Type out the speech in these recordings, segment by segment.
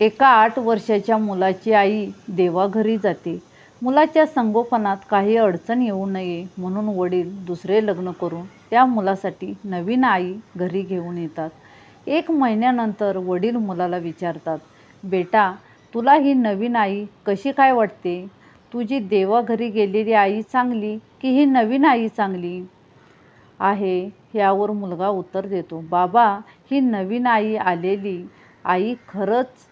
एका आठ वर्षाच्या मुलाची आई देवाघरी जाते. मुलाच्या संगोपनात काही अडचण येऊ नये म्हणून वडील दुसरे लग्न करून त्या मुलासाठी नवीन आई घरी घेऊन येतात. एक महिन्यानंतर वडील मुलाला विचारतात, बेटा तुला ही नवीन आई कशी काय वाटते? तुझी देवाघरी गेलेली आई चांगली की ही नवीन आई चांगली आहे? यावर मुलगा उत्तर देतो, बाबा ही नवीन आई आलेली आई खरंच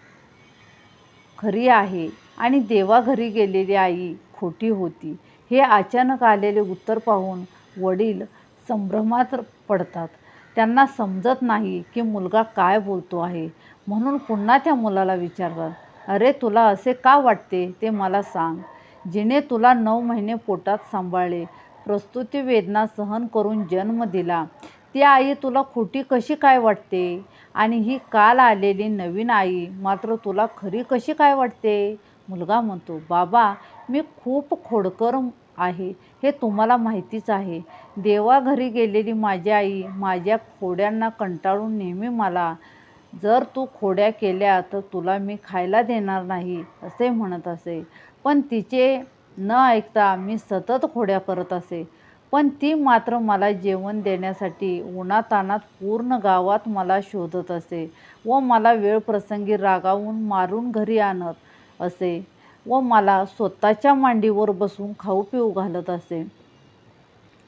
खरी आहे आणि देवाघरी गेलेली आई खोटी होती. हे अचानक आलेले उत्तर पाहून वडील संभ्रमात पडतात. त्यांना समजत नाही की मुलगा काय बोलतो आहे. म्हणून पुन्हा त्या मुलाला विचारतात, अरे तुला असे का वाटते ते मला सांग. जिने तुला नऊ महिने पोटात सांभाळले, प्रस्तुती वेदना सहन करून जन्म दिला, ती आई तुला खोटी कशी काय वाटते आणि ही काल आलेली नवीन आई मात्र तुला खरी कशी काय वाटते? मुलगा म्हणतो, बाबा मी खूप खोडकर आहे हे तुम्हाला माहितीच आहे. देवाघरी गेलेली माझी आई माझ्या खोड्यांना कंटाळून नेहमी मला जर तू खोड्या केल्या तर तुला मी खायला देणार नाही असे म्हणत असे. पण तिचे न ऐकता मी सतत खोड्या करत असे. पण ती मात्र मला जेवण देण्यासाठी उन्हातानात पूर्ण गावात मला शोधत असे व मला वेळप्रसंगी रागावून मारून घरी आणत असे व मला स्वतःच्या मांडीवर बसून खाऊ पिऊ घालत असे.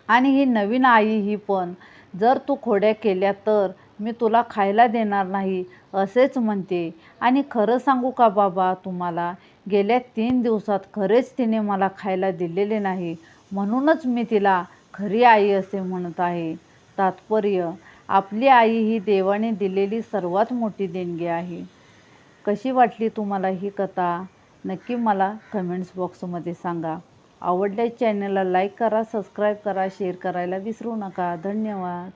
आणि ही नवीन आई ही पण जर तू खोड्या केल्या तर मी तुला खायला देणार नाही असेच म्हणते. आणि खरं सांगू का बाबा तुम्हाला, गेल्या तीन दिवसात खरेच तिने मला खायला दिलेले नाही. म्हणूनच मी तिला खरी आई असे म्हणत आहे. तात्पर्य आपली आई ही देवाने दिलेली सर्वात मोठी देणगी आहे. कशी वाटली तुम्हाला ही कथा? नक्की मला कमेंट्स बॉक्समध्ये सांगा. आवडल्यास चॅनलला लाईक करा, सबस्क्राईब करा, शेअर करायला विसरू नका. धन्यवाद.